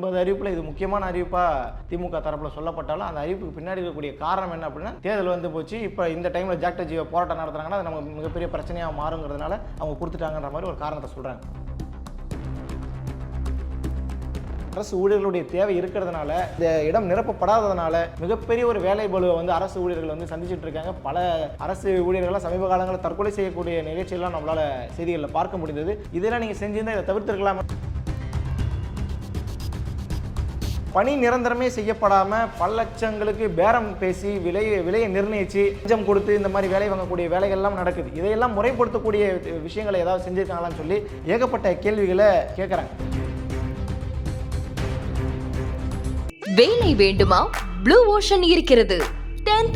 ஒன்பது அறிவிப்பில் இது முக்கியமான அறிவிப்பாக திமுக தரப்பில் சொல்லப்பட்டாலும் அந்த அறிவிப்புக்கு பின்னாடி இருக்கக்கூடிய காரணம் என்ன அப்படின்னா தேர்தல் வந்து போச்சு. இப்போ இந்த டைமில் ஜாக்டர் ஜியோ போராட்டம் நடத்துறாங்கன்னா அது நமக்கு மிகப்பெரிய பிரச்சனையாக மாறுங்கிறதுனால அவங்க கொடுத்துட்டாங்கன்ற மாதிரி ஒரு காரணத்தை சொல்கிறாங்க அரசு ஊழியர்களுடைய தேவை இருக்கிறதுனால இந்த இடம் நிரப்பப்படாததுனால மிகப்பெரிய ஒரு வேலை பலுவை வந்து அரசு ஊழியர்கள் வந்து சந்திச்சுட்டு இருக்காங்க. பல அரசு ஊழியர்கள்லாம் சமீப காலங்களில் தற்கொலை செய்யக்கூடிய நிகழ்ச்சியெல்லாம் நம்மளால செய்திகளில் பார்க்க முடிந்தது. இதெல்லாம் நீங்கள் செஞ்சிருந்தா இதை தவிர்த்திருக்கலாம். பணி நிரந்தரமே செய்யப்படாமல் பல லட்சங்களுக்கு பேரம் பேசி விலை விலையை நிர்ணயித்து லஞ்சம் கொடுத்து இந்த மாதிரி வேலை வாங்கக்கூடிய வேலைகள்லாம் நடக்குது. இதையெல்லாம் முறைப்படுத்தக்கூடிய விஷயங்களை ஏதாவது செஞ்சிருக்காங்களான்னு சொல்லி ஏகப்பட்ட கேள்விகளை கேட்குறாங்க வேலை வேண்டுமா? ப்ளூ ஓஷன் இருக்கிறது. 10th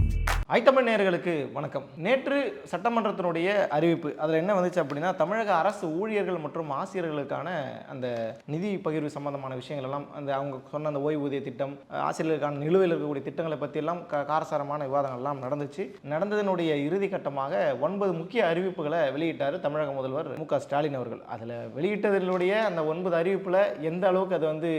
ஐட்டமன் நேர்களுக்கு வணக்கம். நேற்று சட்டமன்றத்தினுடைய அறிவிப்பு. அதில் என்ன வந்துச்சு அப்படின்னா தமிழக அரசு ஊழியர்கள் மற்றும் ஆசிரியர்களுக்கான அந்த நிதி பகிர்வு சம்பந்தமான விஷயங்கள் எல்லாம் அந்த அவங்க சொன்ன அந்த ஓய்வூதிய திட்டம் ஆசிரியர்களுக்கான நிலுவையில் இருக்கக்கூடிய திட்டங்களை பற்றியெல்லாம் க காரசாரமான விவாதங்கள் எல்லாம் நடந்துச்சு. நடந்ததனுடைய இறுதி கட்டமாக ஒன்பது முக்கிய அறிவிப்புகளை வெளியிட்டார் தமிழக முதல்வர் மு க ஸ்டாலின் அவர்கள். அதில் வெளியிட்டதனுடைய அந்த ஒன்பது அறிவிப்பில் எந்த அளவுக்கு அது வந்து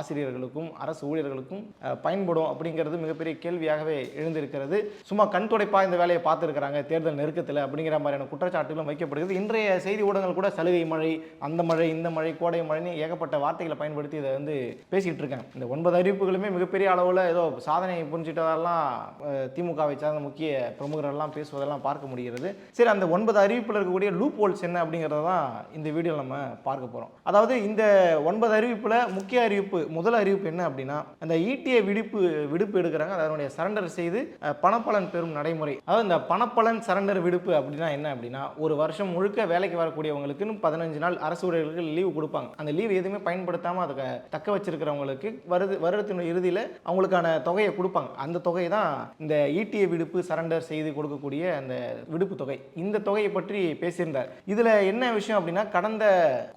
ஆசிரியர்களுக்கும் அரசு ஊழியர்களுக்கும் பயன்படும் அப்படிங்கிறது மிகப்பெரிய கேள்வியாகவே எழுந்திருக்கிறது. சும்மா கண் துடைப்பாக இந்த வேலையை பார்த்துருக்காங்க தேர்தல் நெருக்கத்தில் அப்படிங்கிற மாதிரியான குற்றச்சாட்டுகளும் வைக்கப்படுகிறது இன்றைய செய்தி ஊடகங்கள் கூட சலுகை மழை அந்த மழை இந்த மழை கோடை மழைன்னு ஏகப்பட்ட வார்த்தைகளை பயன்படுத்தி இதை வந்து பேசிகிட்டு இருக்கேன் இந்த ஒன்பது அறிவிப்புகளுமே மிகப்பெரிய அளவில் ஏதோ சாதனை புரிஞ்சிட்டதெல்லாம் திமுகவை சார்ந்த முக்கிய பிரமுகர்கள்லாம் பேசுவதெல்லாம் பார்க்க முடிகிறது. சரி அந்த ஒன்பது அறிவிப்பில் இருக்கக்கூடிய லூப் ஹோல்ஸ் என்ன அப்படிங்கிறத தான் இந்த வீடியோ நம்ம பார்க்க போகிறோம் அதாவது இந்த ஒன்பது அறிவிப்பில் முக்கிய அறிவிப்பு முதல் அறிவிப்பு என்ன அப்படின்னா அந்த ஈட்டிய விடுப்பு விடுப்பு எடுக்கிறாங்க. அதனுடைய சரண்டர் செய்து பணப்பல பணப்பலன் பெறும் நடைமுறை. அதாவது இந்த பணப்பலன் சரண்டர் விடுப்பு அப்படின்னா என்ன அப்படின்னா ஒரு வருஷம் முழுக்க வேலைக்கு வரக்கூடியவங்களுக்குன்னு பதினஞ்சு நாள் அரசு ஊழியர்களுக்கு லீவு கொடுப்பாங்க. அந்த லீவ் எதுவுமே பயன்படுத்தாமல் அதை தக்க வச்சிருக்கிறவங்களுக்கு வருது வருடத்தின் இறுதியில் அவங்களுக்கான தொகையை கொடுப்பாங்க. அந்த தொகை தான் இந்த ஈட்டிய விடுப்பு சரண்டர் செய்து கொடுக்கக்கூடிய அந்த விடுப்பு தொகை. இந்த தொகையை பற்றி பேசியிருந்தார். இதில் என்ன விஷயம் அப்படின்னா கடந்த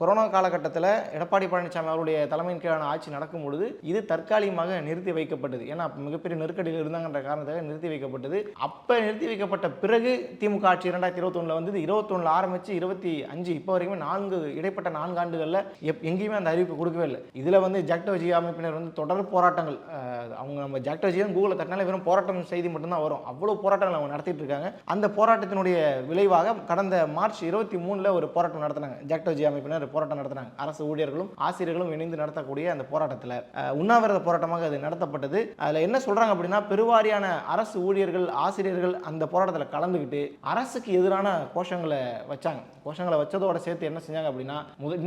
கொரோனா காலகட்டத்தில் எடப்பாடி பழனிசாமி அவருடைய தலைமையின் கீழான ஆட்சி நடக்கும் பொழுது இது தற்காலிகமாக நிறுத்தி வைக்கப்பட்டது. ஏன்னா மிகப்பெரிய நெருக்கடியில் இருந்தாங்கன்ற காரணத்துக்காக நிறுத்தி வைக்கப்பட்டது. அப்போ நிறுத்தி வைக்கப்பட்ட பிறகு திமுக ஆட்சி இரண்டாயிரத்தி இருபத்தொன்னில் வந்தது. இருபத்தொன்னில் ஆரம்பித்து இருபத்தி அஞ்சு இப்போ வரைக்குமே நான்கு இடைப்பட்ட நான்கு ஆண்டுகளில் எப் எங்கேயுமே அந்த அறிவிப்பு கொடுக்கவே இல்லை. இதில் வந்து ஜாக்டோஜி அமைப்பினர் வந்து தொடர் போராட்டங்கள் அவங்க நம்ம ஜாக்டோ கூகுளில் தட்டினாலே வெறும் போராட்டம் செய்தி மட்டும்தான் வரும். அவ்வளோ போராட்டங்கள் அவங்க நடத்திட்டு இருக்காங்க. அந்த போராட்டத்தினுடைய விளைவாக கடந்த மார்ச் இருபத்தி மூணில் ஒரு போராட்டம் நடத்தினாங்க. ஜாக்டோஜி அமைப்பினர் போராட்டம் நடத்தினாங்க. அரசு ஊழியர்களும் ஆசிரியர்களும் இணைந்து நடத்தக்கூடிய அந்த போராட்டத்தில். உண்ணாவிரத போராட்டமாக அது நடத்தப்பட்டது. அதில் என்ன சொல்கிறாங்க அப்படின்னா பெருவாரியான அரசு ஊழியர்கள் மாணவர்கள் ஆசிரியர்கள் அந்த போராட்டத்தில் கலந்துக்கிட்டு அரசுக்கு எதிரான கோஷங்களை வச்சாங்க. கோஷங்களை வச்சதோட சேர்த்து என்ன செஞ்சாங்க அப்படின்னா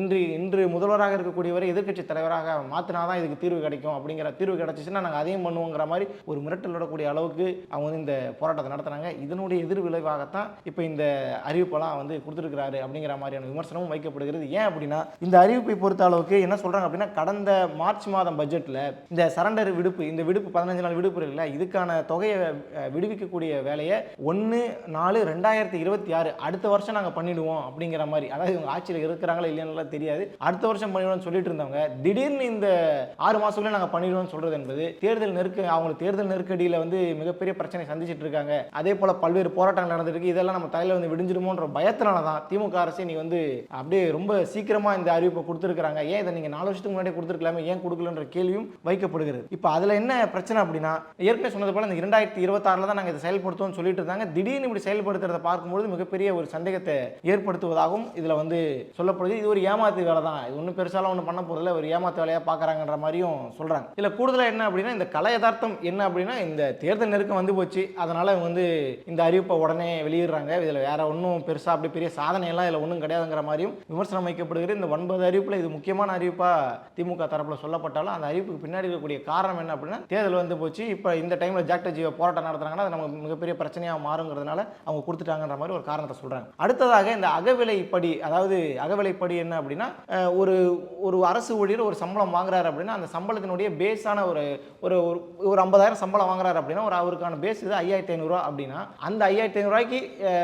இன்று இன்று முதல்வராக இருக்கக்கூடியவரை எதிர்கட்சி தலைவராக மாற்றினா தான் இதுக்கு தீர்வு கிடைக்கும் அப்படிங்கிற தீர்வு கிடைச்சிச்சுன்னா நாங்கள் அதையும் பண்ணுவோங்கிற மாதிரி ஒரு மிரட்டல் விடக்கூடிய அளவுக்கு அவங்க வந்து இந்த போராட்டத்தை நடத்துனாங்க இதனுடைய எதிர்விளைவாகத்தான் இப்போ இந்த அறிவிப்பெல்லாம் வந்து கொடுத்துருக்கிறாரு அப்படிங்கிற மாதிரியான விமர்சனமும் வைக்கப்படுகிறது. ஏன் அப்படின்னா இந்த அறிவிப்பை பொறுத்த அளவுக்கு என்ன சொல்கிறாங்க அப்படின்னா கடந்த மார்ச் மாதம் பட்ஜெட்டில் இந்த சரண்டர் விடுப்பு இந்த விடுப்பு பதினஞ்சு நாள் விடுப்பு இருக்குல்ல இதுக்கான தொகையை விடு விடுவிக்கக்கூடிய வேலையை ஒன்று நாலு ரெண்டாயிரத்தி இருபத்தி ஆறு அடுத்த வருஷம் நாங்கள் பண்ணிடுவோம் அப்படிங்கிற மாதிரி. அதாவது இவங்க ஆட்சியில் இருக்கிறாங்களா இல்லையானுலாம் தெரியாது. அடுத்த வருஷம் பண்ணிடுவோம்னு சொல்லிட்டு இருந்தவங்க திடீர்னு இந்த ஆறு மாதத்துக்குள்ளே நாங்கள் பண்ணிடுவோம்னு சொல்கிறது என்பது தேர்தல் நெருக்க அவங்க தேர்தல் நெருக்கடியில் வந்து மிகப்பெரிய பிரச்சனை சந்திச்சிட்டு இருக்காங்க. அதே போல் பல்வேறு போராட்டங்கள் நடந்திருக்கு. இதெல்லாம் நம்ம தலையில் வந்து விடிஞ்சிருமோன்ற பயத்தினால தான் திமுக அரசு நீ வந்து அப்படியே ரொம்ப சீக்கிரமாக இந்த அறிவிப்பை கொடுத்துருக்காங்க ஏன் இதை நீங்கள் நாலு வருஷத்துக்கு முன்னாடி கொடுத்துருக்கலாமே? ஏன் கொடுக்கலன்ற கேள்வியும் வைக்கப்படுகிறது. இப்போ அதில் என்ன பிரச்சனை அப்படின்னா ஏற்கனவே சொன்னது போல இந்த இரண்டாயிரத்தி இருபத்தாறில் தான் நாங்கள் இதை செயல்படுத்துவோம்னு சொல்லிட்டு இருந்தாங்க. திடீர்னு இப்படி செயல்படுத்துறத பார்க்கும்போது மிகப்பெரிய ஒரு சந்தேகத்தை ஏற்படுத்துவதாகவும் இதில் வந்து சொல்லப்படுது. இது ஒரு ஏமாத்து வேலை தான். இது ஒன்றும் பெருசாலாம் ஒன்றும் பண்ண போகிறதில்ல ஒரு ஏமாத்து வேலையாக பார்க்குறாங்கன்ற மாதிரியும் சொல்கிறாங்க இதில் கூடுதலாக என்ன அப்படின்னா இந்த கலை யதார்த்தம் என்ன அப்படின்னா இந்த தேர்தல் நெருக்கம் வந்து போச்சு. அதனால் வந்து இந்த அறிவிப்பை உடனே வெளியிடுறாங்க. இதில் வேற ஒன்றும் பெருசாக அப்படி பெரிய சாதனையெல்லாம் இதில் ஒன்றும் கிடையாதுங்கிற மாதிரியும் விமர்சனம் வைக்கப்படுகிறது. இந்த ஒன்பது அறிவிப்பில் இது முக்கியமான அறிவிப்பாக திமுக தரப்பில் சொல்லப்பட்டாலும் அந்த அறிவிப்புக்கு பின்னாடி இருக்கக்கூடிய காரணம் என்ன அப்படின்னா தேர்தல் வந்து போச்சு. இப்போ இந்த டைமில் ஜாக்டர் ஜீவ போராட்டம் நடத்துறாங்கன்னா அது நமக்கு மிகப்பெரிய பிரச்சனையாக மாறுங்கிறதுனால அவங்க கொடுத்துட்டாங்கன்ற மாதிரி ஒரு காரணத்தை சொல்கிறாங்க அடுத்ததாக இந்த அகவிலைப்படி அதாவது அகவிலைப்படி என்ன அப்படின்னா ஒரு ஒரு அரசு ஊழியர் ஒரு சம்பளம் வாங்குறாரு அப்படின்னா அந்த சம்பளத்தினுடைய பேஸான ஒரு ஒரு ஒரு- ஐம்பதாயிரம் சம்பளம் வாங்குறாரு அப்படின்னா ஒரு அவருக்கான பேஸ் இது ஐயாயிரத்தி ஐநூறுரூவா அப்படின்னா அந்த ஐயாயிரத்தி ஐநூறுரூவாய்க்கு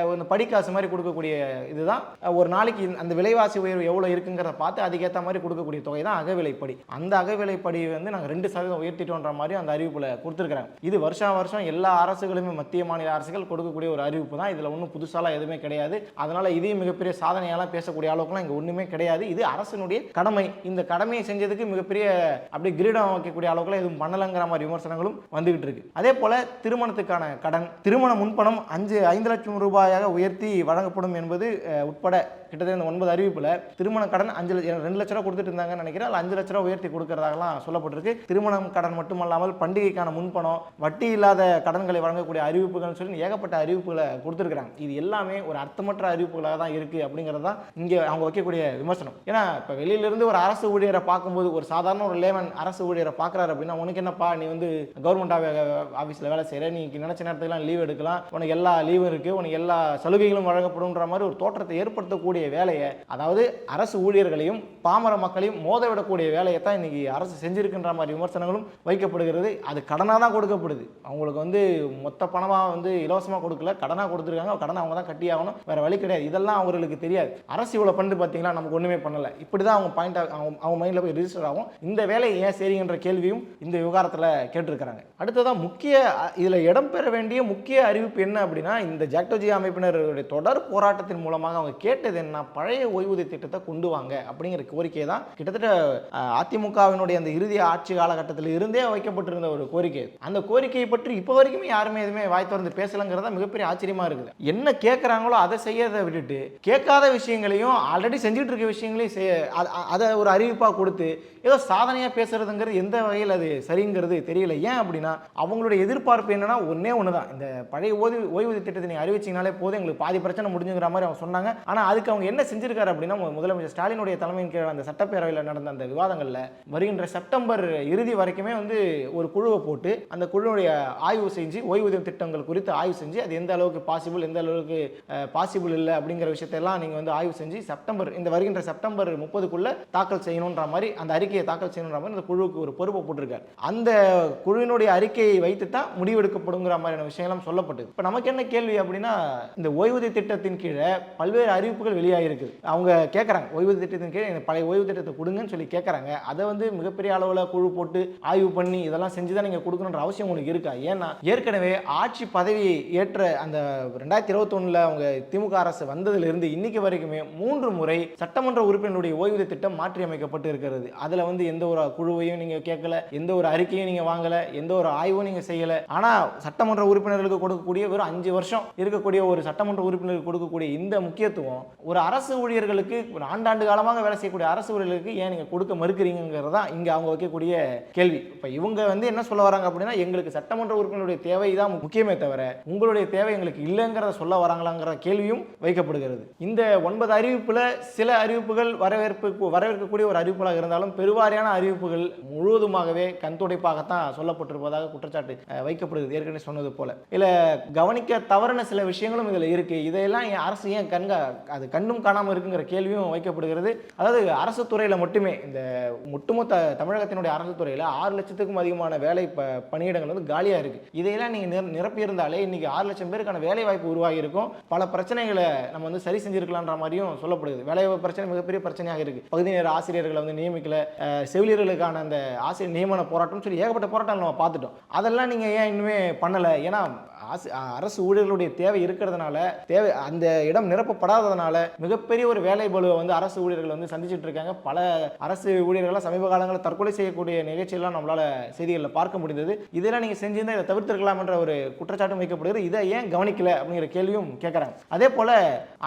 ஒரு படிக்காசு மாதிரி கொடுக்கக்கூடிய இதுதான். ஒரு நாளைக்கு அந்த விலைவாசி உயர்வு எவ்வளோ இருக்குங்கிறத பார்த்து அதுக்கேற்ற மாதிரி கொடுக்கக்கூடிய தொகை தான் அகவிலைப்படி. அந்த அகவிலைப்படி வந்து நாங்கள் ரெண்டு சதவீதம் உயர்த்திட்டோன்ற மாதிரி அந்த அறிவிப்பில் கொடுத்துருக்குறாங்க. இது வருஷம் வருஷம் எல்லா அரசுகளுமே மத்திய மாநில அரசுகள் கொடுக்கக்கூடிய ஒரு அறிவிப்பு தான். இதில் ஒன்றும் புதுசாலாம் எதுவுமே கிடையாது. அதனால இதையும் மிகப்பெரிய சாதனையெல்லாம் பேசக்கூடிய அளவுக்குலாம் இங்கே ஒன்றுமே கிடையாது. இது அரசினுடைய கடமை. இந்த கடமையை செஞ்சதுக்கு மிகப்பெரிய அப்படி கிரீடம் வைக்கக்கூடிய அளவுக்குலாம் எதுவும் பண்ணலைங்கிற மாதிரி விமர்சனங்களும் வந்துகிட்டு இருக்கு. அதே போல திருமணத்துக்கான கடன். திருமண முன்பணம் அஞ்சு ஐந்து லட்சம் ரூபாயாக உயர்த்தி வழங்கப்படும் என்பது உட்பட கிட்டத்தட்ட இந்த ஒன்பது அறிவிப்பில் திருமண கடன் அஞ்சு ரெண்டு லட்ச ரூபா கொடுத்துட்டு இருந்தாங்கன்னு நினைக்கிறேன். அஞ்சு லட்ச ரூபா உயர்த்தி கொடுக்கறதாகலாம் சொல்லப்பட்டிருக்கு. திருமணம் கடன் மட்டுமல்லாமல் பண்டிகைக்கான முன்பணம் வட்டி இல்லாத கடன்களை வழங்கக்கூடிய அறிவிப்புகள்னு சொல்லி ஏகப்பட்ட அறிவிப்புகளை கொடுத்துருக்குறாங்க. இது எல்லாமே ஒரு அர்த்தமற்ற அறிவிப்புகளாக தான் இருக்குது அப்படிங்கிறது தான் இங்கே அவங்க வைக்கக்கூடிய விமர்சனம். ஏன்னா இப்போ வெளியிலிருந்து ஒரு அரசு ஊழியரை பார்க்கும்போது ஒரு சாதாரண ஒரு லேமன் அரசு ஊழியரை பார்க்குறாரு அப்படின்னா உனக்கு என்னப்பா நீ வந்து கவர்மெண்ட் ஆஃபீஸில் வேலை செய்கிற நீ நினச்ச நேரத்துக்குலாம் லீவ் எடுக்கலாம். உனக்கு எல்லா லீவும் இருக்குது உனக்கு எல்லா சலுகைகளும் வழங்கப்படும்ன்ற மாதிரி ஒரு தோற்றத்தை ஏற்படுத்தக்கூடிய வேலையை அதாவது அரசு ஊழியர்களையும் பாமர மக்களையும் மோத விடக்கூடிய வேலையை தான் இன்னைக்கு அரசு செஞ்சிருக்குன்ற மாதிரி விமர்சனங்களும் வைக்கப்படுகிறது. அது கடனாக தான் கொடுக்கப்படுது. அவங்களுக்கு வந்து மொத்த பணமாக வந்து இலவசமாக கொடுக்கல. கடனாக கொடுத்துருக்காங்க. கடனை அவங்க தான் கட்டி ஆகணும் வேற வழி கிடையாது. இதெல்லாம் அவர்களுக்கு தெரியாது. அரசு இவ்வளோ பண்ணு பார்த்தீங்களா நமக்கு ஒன்றுமே பண்ணலை. இப்படி தான் அவங்க பாயிண்ட் அவங்க அவங்க மைண்டில் போய் ரிஜிஸ்டர் ஆகும். இந்த வேலையை ஏன் சரிங்கன்ற கேள்வியும் இந்த விவகாரத்தில் கேட்டிருக்கிறாங்க. அடுத்ததான் முக்கிய இதில் இடம்பெற வேண்டிய முக்கிய அறிவிப்பு என்ன அப்படின்னா இந்த ஜாக்டோஜி அமைப்பினருடைய தொடர் போராட்டத்தின் மூலமாக அவங்க கேட்டது என்ன? பழைய ஓய்வூதிய திட்டத்தை கொண்டு வாங்க அப்படிங்கிற கோரிக்கை தான். கிட்டத்தட்ட அதிமுகவினுடைய அந்த இறுதி ஆட்சி காலகட்டத்தில் இருந்தே வைக்கப்பட்டிருந்த ஒரு கோரிக்கை. அந்த கோரிக்கையை பற்றி இப்போ வரைக்குமே யாரும் எதுவுமே வாய் திறந்து பேசலங்கிறத மிகப்பெரிய ஆச்சரியமா இருக்குது. என்ன கேட்குறாங்களோ அதை செய்யறதை விட்டுட்டு கேட்காத விஷயங்களையும் ஆல்ரெடி செஞ்சுட்டு இருக்க விஷயங்களையும் செய்ய அதை ஒரு அறிவிப்பாக கொடுத்து ஏதோ சாதனையாக பேசுறதுங்கிறது எந்த வகையில் அது சரிங்கிறது தெரியல. ஏன் அப்படின்னா அவங்களுடைய எதிர்பார்ப்பு என்னன்னா ஒன்றே ஒன்று தான் இந்த பழைய ஓய்வு ஓய்வூதிய திட்டத்தை நீங்கள் அறிவிச்சிங்கனாலே போதும் எங்களுக்கு பாதி பிரச்சனை முடிஞ்சுங்கிற மாதிரி அவங்க சொன்னாங்க. ஆனால் அதுக்கு அவங்க என்ன செஞ்சிருக்காரு அப்படின்னா முதலமைச்சர் ஸ்டாலினுடைய தலைமையின் கீழ் அந்த சட்டப்பேரவையில் நடந்த அந்த விவாதங்களில் வருகின்ற செப்டம்பர் இறுதி வரைக்குமே வந்து ஒரு குழுவை போட்டு அந்த குழுவுடைய ஆய்வு செஞ்சு ஓய்வூதிய திட்டங்கள் குறித்து ஆய்வு செஞ்சு அது எந்த அளவுக்கு பாசிபிள் எந்த அளவுக்கு பாசிபிள் இல்லை அப்படிங்கிற விஷயத்தெல்லாம் நீங்கள் வந்து ஆய்வு செஞ்சு செப்டம்பர் இந்த வருகின்ற செப்டம்பர் முப்பதுக்குள்ள தாக்கல் செய்யணுன்ற மாதிரி அந்த அறிக்கையை தாக்கல் செய்யணுன்ற மாதிரி அந்த குழுவுக்கு ஒரு பொறுப்பை போட்டிருக்காரு. அந்த குழுவினுடைய அறிக்கையை வைத்து தான் முடிவெடுக்கப்படுங்கிற மாதிரியான விஷயம்லாம் சொல்லப்பட்டது. இப்போ நமக்கு என்ன கேள்வி அப்படின்னா இந்த ஓய்வூதிய திட்டத்தின் கீழே பல்வேறு அறிவிப்புகள் வெளியாகிருக்கு அவங்க கேட்குறாங்க ஓய்வூதிய திட்டத்தின் கீழே இந்த பழைய ஓய்வு திட்டத்தை கொடுங்கன்னு சொல்லி கேட்குறாங்க அதை வந்து மிகப்பெரிய அளவில் குழு போட்டு ஆய்வு பண்ணி இதெல்லாம் செஞ்சு தான் நீங்கள் கொடுக்கணுன்ற அவசியம் உங்களுக்கு இருக்கா? ஏன்னா ஏற்கனவே ஆட்சி பதவி ஏற்ற அந்த ரெண்டாயிரத்தி இருபத்தொன்னில் அவங்க திமுக அரசு வந்ததிலிருந்து இன்னைக்கு வரைக்குமே மூன்று முறை சட்டமன்ற உறுப்பினருடைய ஓய்வூதிய திட்டம் மாற்றி அமைக்கப்பட்டு இருக்கிறது. அதில் வந்து எந்த ஒரு குழுவையும் நீங்கள் கேட்கல எந்த ஒரு அறிக்கையும் நீங்கள் வாங்கலை எந்த ஒரு ஆய்வும் நீங்கள் செய்யலை. ஆனால் சட்டமன்ற உறுப்பினர்களுக்கு கொடுக்கக்கூடிய வெறும் அஞ்சு வருஷம் இருக்கக்கூடிய ஒரு சட்டமன்ற உறுப்பினருக்கு கொடுக்கக்கூடிய இந்த முக்கியத்துவம் ஒரு அரசு ஊழியர்களுக்கு ஒரு ஆண்டாண்டு காலமாக வேலை செய்யக்கூடிய அரசு ஊழியர்களுக்கு ஏன் நீங்கள் கொடுக்க மறுக்கிறீங்கிறது தான் இங்கே அவங்க வைக்கக்கூடிய கேள்வி. இப்போ இவங்க வந்து என்ன சொல்ல வராங்க அப்படின்னா எங்களுக்கு சட்டமன்ற உறுப்பினருடைய தேவை தான் முக்கியமே தவிர உங்களுடைய தேவை எங்களுக்கு இல்லைங்கிறத சொல்ல வராங்களாங்கிற கேள்வியும் வைக்கப்படுகிறது. இந்த ஒன்பது அறிவிப்பில் சில அறிவிப்புகள் வரவேற்பு வரவேற்கக்கூடிய ஒரு அறிவிப்புகளாக இருந்தாலும் பெருவாரியான அறிவிப்புகள் முழுவதுமாகவே கண்துடைப்பாகத்தான் சொல்லப்பட்டிருப்பதாக குற்றச்சாட்டு வைக்கப்படுகிறது. ஏற்கனவே சொன்னது போல. இல்லை கவனிக்க தவறின சில விஷயங்களும் இதில் இருக்குது இதையெல்லாம் என் அரசு ஏன் கண்க அது கண்ணும் காணாமல் இருக்குங்கிற கேள்வியும் வைக்கப்படுகிறது. அதாவது அரசு துறையில் மட்டுமே இந்த ஒட்டுமொத்த தமிழகத்தினுடைய அரசு துறையில் ஆறு லட்சத்துக்கும் அதிகமான வேலை பணியிடங்கள் வந்து காலியாக இருக்குது இதையெல்லாம் நீங்கள் நிரப்பியிருந்தாலே இன்றைக்கி ஆறு லட்சம் பேருக்கான வேலை வாய்ப்பு உருவாகி இருக்கும் பல பிரச்சனைகளை நம்ம வந்து சரி செஞ்சிருக்கலான்ற மாதிரியும் சொல்லப்படுது. வேலை பிரச்சனை மிகப்பெரிய பிரச்சனையாக இருக்குது பகுதி நேர ஆசிரியர்களை வந்து நியமிக்கல. செவிலியர்களுக்கான அந்த ஆசிரியர் நியமன போராட்டம் சொல்லி ஏகப்பட்ட போராட்டம் நம்ம பார்த்துட்டோம். அதெல்லாம் நீங்கள் ஏன் இன்னுமே பண்ணலை? ஏன்னா அரசு ஊழியர்களுடைய தேவை இருக்கிறதுனால தேவை அந்த இடம் நிரப்பப்படாததுனால மிகப்பெரிய ஒரு வேலை பலுவை வந்து அரசு ஊழியர்கள் வந்து சந்திச்சுட்டு இருக்காங்க. பல அரசு ஊழியர்கள்லாம் சமீப காலங்களில் தற்கொலை செய்யக்கூடிய நிகழ்ச்சியெல்லாம் நம்மளால் செய்திகளில் பார்க்க முடிந்தது. இதெல்லாம் நீங்கள் செஞ்சிருந்தால் இதை தவிர்த்திருக்கலாம் என்ற ஒரு குற்றச்சாட்டும் வைக்கப்படுகிறது. இதை ஏன் கவனிக்கல அப்படிங்கிற கேள்வியும் கேட்குறாங்க. அதே போல்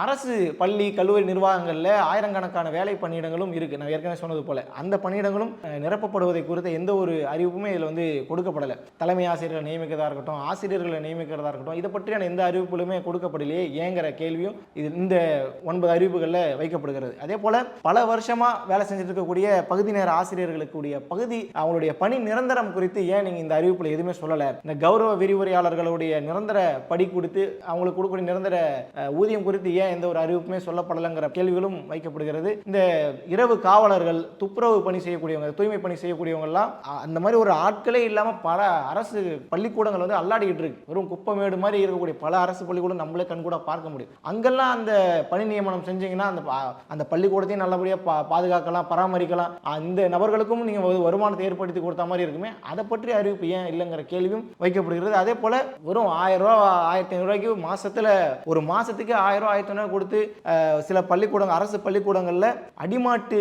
அரசு பள்ளி கல்லூரி நிர்வாகங்களில் ஆயிரக்கணக்கான வேலை பணியிடங்களும் இருக்குது நான் ஏற்கனவே சொன்னது போல். அந்த பணியிடங்களும் நிரப்பப்படுவதை குறித்த எந்த ஒரு அறிவிப்புமே இதில் வந்து கொடுக்கப்படலை. தலைமை ஆசிரியர்களை நியமிக்கதாக இருக்கட்டும் ஆசிரியர்களை நியமிக்க இருக்கிறதா இருக்கட்டும். இதை பற்றியான எந்த அறிவிப்புகளுமே கொடுக்கப்படலையே ஏங்கிற கேள்வியும் இது இந்த ஒன்பது அறிவிப்புகளில் வைக்கப்படுகிறது. அதே போல் பல வருஷமாக வேலை செஞ்சுட்டு இருக்கக்கூடிய பகுதி நேர ஆசிரியர்களுக்குடைய பகுதி அவங்களுடைய பணி நிரந்தரம் குறித்து ஏன் நீங்கள் இந்த அறிவிப்பில் எதுவுமே சொல்லலை? இந்த கௌரவ விரிவுரையாளர்களுடைய நிரந்தர படி கொடுத்து அவங்களுக்கு கொடுக்கக்கூடிய நிரந்தர ஊதியம் குறித்து ஏன் எந்த ஒரு அறிவிப்புமே சொல்லப்படலைங்கிற கேள்விகளும் வைக்கப்படுகிறது. இந்த இரவு காவலர்கள் துப்புரவு பணி செய்யக்கூடியவங்க தூய்மை பணி செய்யக்கூடியவங்கலாம் அந்த மாதிரி ஒரு ஆட்களே இல்லாமல் பல அரசு பள்ளிக்கூடங்கள் வந்து அல்லாடிக்கிட்டு இருக்கு. வெறும் குப்பமேடு மாதிரி இருக்கக்கூடிய பல அரசு பள்ளிக்கூடம் நம்மளே கண்கூட பார்க்க முடியும். அங்கெல்லாம் அந்த பணி நியமனம் செஞ்சீங்கன்னா அந்த அந்த பள்ளிக்கூடத்தையும் நல்லபடியாக பா பாதுகாக்கலாம் பராமரிக்கலாம். அந்த நபர்களுக்கும் நீங்கள் ஒரு வருமானத்தை ஏற்படுத்தி கொடுத்த மாதிரி இருக்குமே அதை பற்றி அறிவிப்பு ஏன் இல்லைங்கிற கேள்வியும் வைக்கப்படுகிறது. அதே போல் வெறும் ஆயிரம் ரூபா ஆயிரத்தி ஐநூறுரூவாய்க்கு மாதத்தில் ஒரு மாதத்துக்கு ஆயிரம் ரூபா ஆயிரத்தி ஐநூறு கொடுத்து சில பள்ளிக்கூடங்கள் அரசு பள்ளிக்கூடங்களில் அடிமாட்டு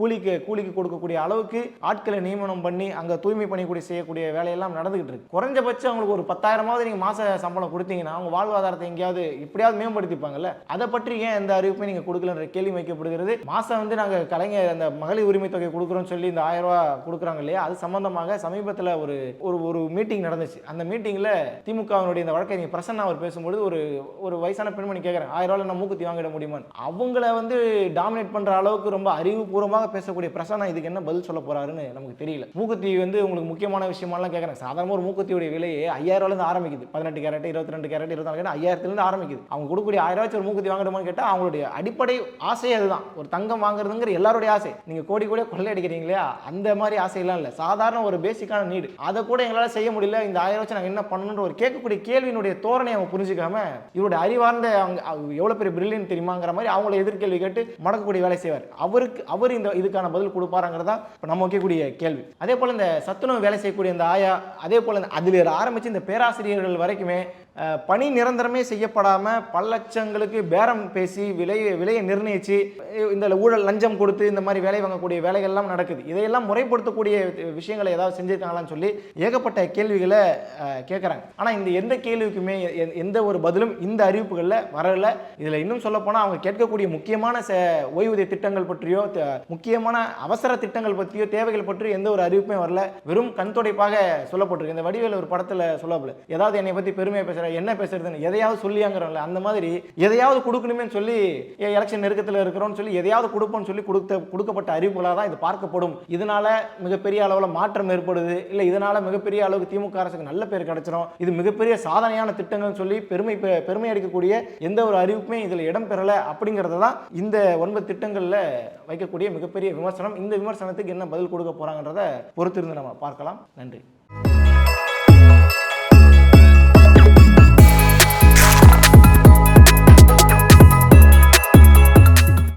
கூலிக்கு கூலிக்கு கொடுக்கக்கூடிய அளவுக்கு ஆட்களை நியமனம் பண்ணி அங்கே தூய்மை பணிக்கூடி செய்யக்கூடிய வேலையெல்லாம் நடந்துகிட்டு இருக்கு. குறைஞ்சபட்சம் அவங்களுக்கு ஒரு பத்தாயிரமாவது நீங்கள் மாச சம்பளம் கொடுத்தீங்கன்னா அவங்க வாழ்வாதாரத்தை எங்கேயாவது இப்படியாவது மேம்படுத்திப்பாங்கல்ல? அதை பற்றி ஏன் எந்த அறிவிப்பையும் நீங்கள் கொடுக்கலன்ற கேள்வி வைக்கப்படுகிறது? மாதம் வந்து நாங்கள் கலைஞர் அந்த மகளிர் உரிமை தொகை கொடுக்குறோம்னு சொல்லி இந்த ஆயிரம் ரூபா கொடுக்குறாங்க இல்லையா? அது சம்பந்தமாக சமீபத்தில் ஒரு ஒரு ஒரு மீட்டிங் நடந்துச்சு. அந்த மீட்டிங்கில் திமுகவினுடைய இந்த நீங்கள் பிரசன்னா அவர் பேசும்பொழுது ஒரு ஒரு வயசான பெண்மணி கேட்குறேன் ஆயிரம் ரூபாயில் நான் மூக்குத்தி வாங்கிட முடியுமா அவங்கள வந்து டாமினேட் பண்ணுற அளவுக்கு ரொம்ப அறிவுபூர்வமாக பேசக்கூடிய பிரசன்னா இதுக்கு என்ன பதில் சொல்ல போகிறாருன்னு நமக்கு தெரியல. மூக்குத்தி வந்து உங்களுக்கு முக்கியமான விஷயமாலாம் கேட்குறேன் சாதாரண ஒரு மூக்குத்தியுடைய விலையே ஐயாயிரம் ரூபாயிலிருந்து ஆரம்பிக்குது. பதினெட்டு கேரட் இருபத்தி ரெண்டு கேரட் இருபத்தி நாலு கேரட் ஐயாயிரத்துலேருந்து ஆரம்பிக்குது. அவங்க கொடுக்கக்கூடிய ஆயிரம் ரூபாய் ஒரு மூக்குத்தி வாங்கணுமான்னு கேட்டால் அவங்களுடைய அடிப்படை ஆசை அதுதான். ஒரு தங்கம் வாங்குறதுங்கிற எல்லாருடைய ஆசை. நீங்கள் கோடி கூட கொள்ளை அடிக்கிறீங்களா அந்த மாதிரி ஆசையெல்லாம் இல்லை. சாதாரண ஒரு பேசிக்கான நீடு அதை கூட எங்களால் செய்ய முடியல. இந்த ஆயிரம் வச்சு நாங்கள் என்ன பண்ணணுன்ற ஒரு கேட்கக்கூடிய கேள்வியினுடைய தோரணையை அவங்க புரிஞ்சுக்காம இவருடைய அறிவார்ந்த அவங்க எவ்வளோ பெரிய பிரில்லியன் தெரியுமாங்கிற மாதிரி அவங்கள எதிர்கேள்வி கேட்டு மடக்கக்கூடிய வேலை செய்வார். அவருக்கு அவர் இந்த இதுக்கான பதில் கொடுப்பாருங்கிறதா இப்போ நம்ம வைக்கக்கூடிய கேள்வி. அதே போல் இந்த சத்துணவு வேலை செய்யக்கூடிய இந்த ஆயா அதே போல் அதில் ஆரம்பித்து இந்த பேராசிரியர் ஆசிரியர்கள் வரைக்குமே பணி நிரந்தரமே செய்யப்படாமல் பல லட்சங்களுக்கு பேரம் பேசி விலை விலையை நிர்ணயித்து இந்த ஊழல் லஞ்சம் கொடுத்து இந்த மாதிரி வேலை வாங்கக்கூடிய வேலைகள்லாம் நடக்குது. இதையெல்லாம் முறைப்படுத்தக்கூடிய விஷயங்களை ஏதாவது செஞ்சுருக்காங்களான்னு சொல்லி ஏகப்பட்ட கேள்விகளை கேட்குறாங்க ஆனால் இந்த எந்த கேள்விக்குமே எந்த ஒரு பதிலும் இந்த அறிவிப்புகளில் வரல. இதில் இன்னும் சொல்லப்போனால் அவங்க கேட்கக்கூடிய முக்கியமான ச- ஓய்வூதிய திட்டங்கள் பற்றியோ முக்கியமான அவசர திட்டங்கள் பற்றியோ தேவைகள் பற்றியோ எந்த ஒரு அறிவிப்புமே வரல. வெறும் கண் துடைப்பாக சொல்லப்பட்டிருக்கு. இந்த வடிவேல் ஒரு படத்தில் சொல்லப்படல ஏதாவது என்னை பற்றி பெருமையாக பேசுகிற என்ன பேசுறதுன்னு எதையாவது சொல்லியாங்கிறோம்ல அந்த மாதிரி எதையாவது கொடுக்கணுமே சொல்லி எலெக்ஷன் நெருக்கத்தில் இருக்கிறோம்னு சொல்லி எதையாவது கொடுப்போம்னு சொல்லி கொடுத்த கொடுக்கப்பட்ட அறிவிப்புகளாக தான் இது பார்க்கப்படும். இதனால மிகப்பெரிய அளவில் மாற்றம் ஏற்படுது. இல்லை இதனால மிகப்பெரிய அளவுக்கு திமுக அரசுக்கு நல்ல பேர் கிடைச்சிரும். இது மிகப்பெரிய சாதனையான திட்டங்கள்னு சொல்லி பெருமை பெருமை அடிக்கக்கூடிய எந்த ஒரு அறிவிப்புமே இதில் இடம் பெறலை அப்படிங்கிறத தான் இந்த ஒன்பது திட்டங்களில் வைக்கக்கூடிய மிகப்பெரிய விமர்சனம். இந்த விமர்சனத்துக்கு என்ன பதில் கொடுக்க போறாங்கன்றத பொறுத்திருந்து நம்ம பார்க்கலாம். நன்றி.